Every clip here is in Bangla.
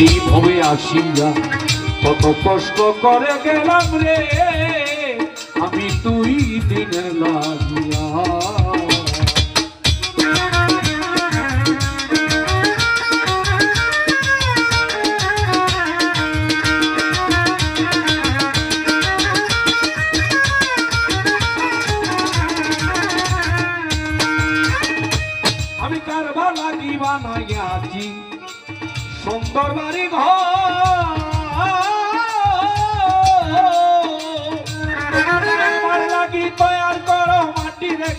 এই ভবে আসিয়া কত কষ্ট করে গেলাম রে। বানাইয়াছি সুন্দর বাড়ি ঘর। আমার লাগি তৈয়ার করো মাটির এক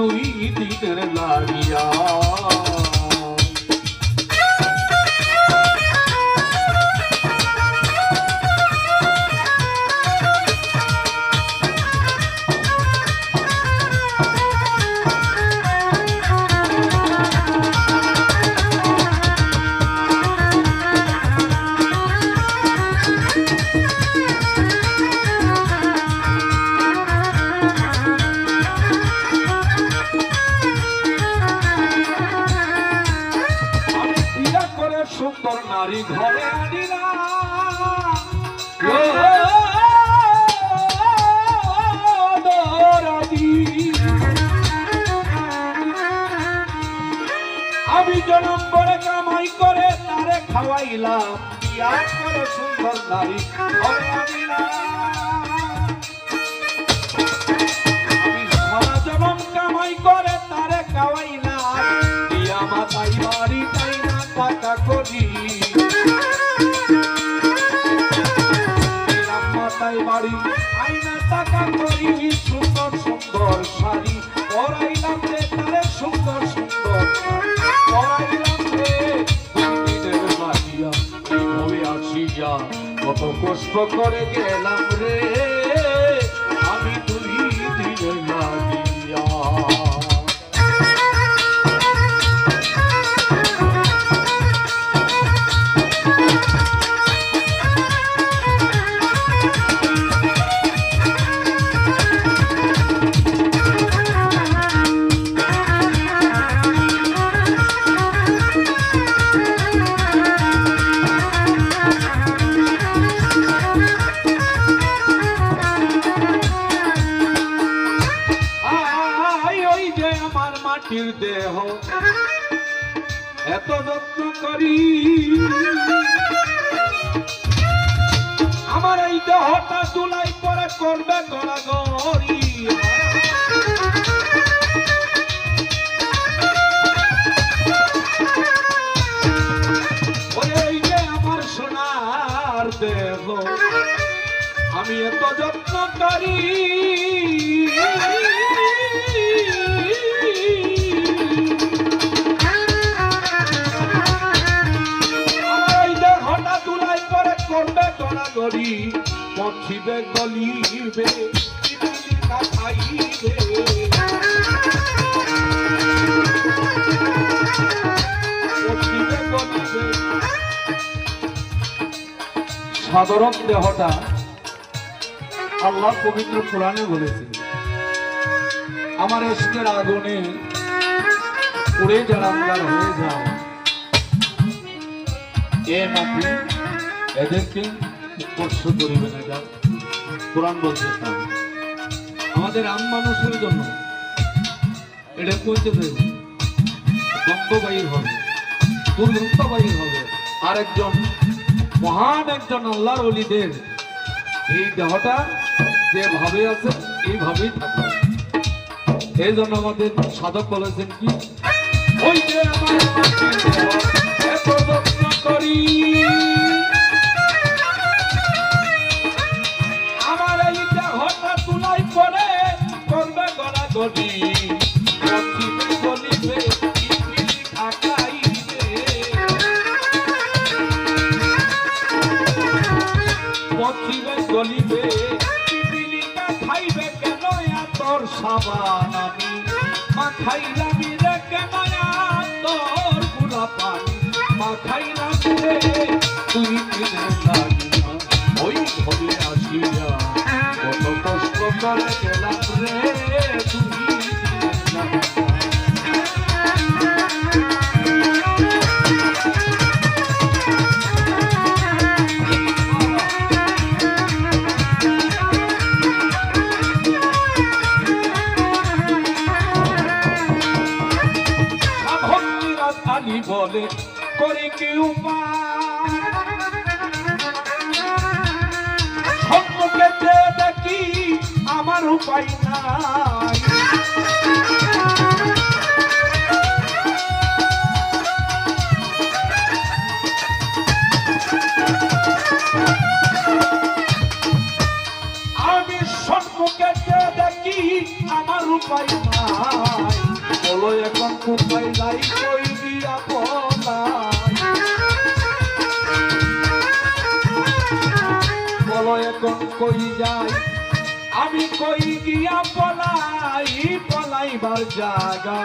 আমি তুই দিনের নারী ঘরে আনিলাম। আমি জনম করে কামাই করে তারে খাওয়াইলাম। সুন্দর নারী ঘরে আনিলাম। টাকা করি সুন্দর সুন্দর শাড়ি পরাইলাম রে তারে সুন্দর সুন্দর পরাইলাম রে দুই দিনের লাগিয়া আসিয়া কত কষ্ট করে গেলাম রে। দেহ। এত যত্ন করি। আমার এই দেহটা তুলাই পরে করবে গড়াগড়ি আমি এত যত্ন করি। গলিবে সাধারণ দেহটা আল্লাহ পবিত্র কোরআনে বলেছে, আমার এসকের আগুনে উড়ে জানাঙ্গার হয়ে যাও এ মাটি এদেরকে স্পর্শ করিবে না যা কোরআন বলছে। আমাদের আম মানুষের জন্য এটা হবে হবে। আর একজন মহান একজন আল্লাহর অলিদের এই দেহটা যেভাবে আছে, এইভাবেই থাকবে। এই জন্য আমাদের সাধক বলেছেন কি? ওই যে গলিবে পিপিলিকা খাইবে কেন তোর সাবান আমি? মাখাইলামি রে কেন তোরগুলা পানি? মাখাইলামি রে, তুই কিনে লাগি ওই ঘরে আসিয়া কত কষ্ট করে করে কি সম্মুখে যে দেখি আমার উপায় নাই। এখন কই যাই আমি কই গিয়া পলাই পলাইবার জায়গা?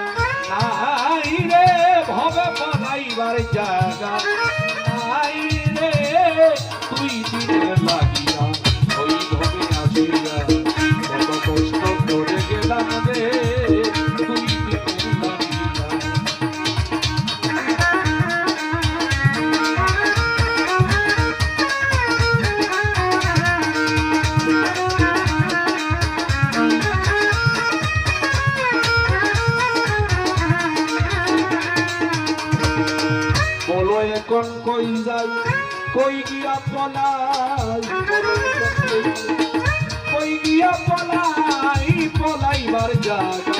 নাই রে ভবে পলাইবার জায়গা। কই যাই কই গিয়া পলাই কই গিয়া পলাই পলাইবার জাগা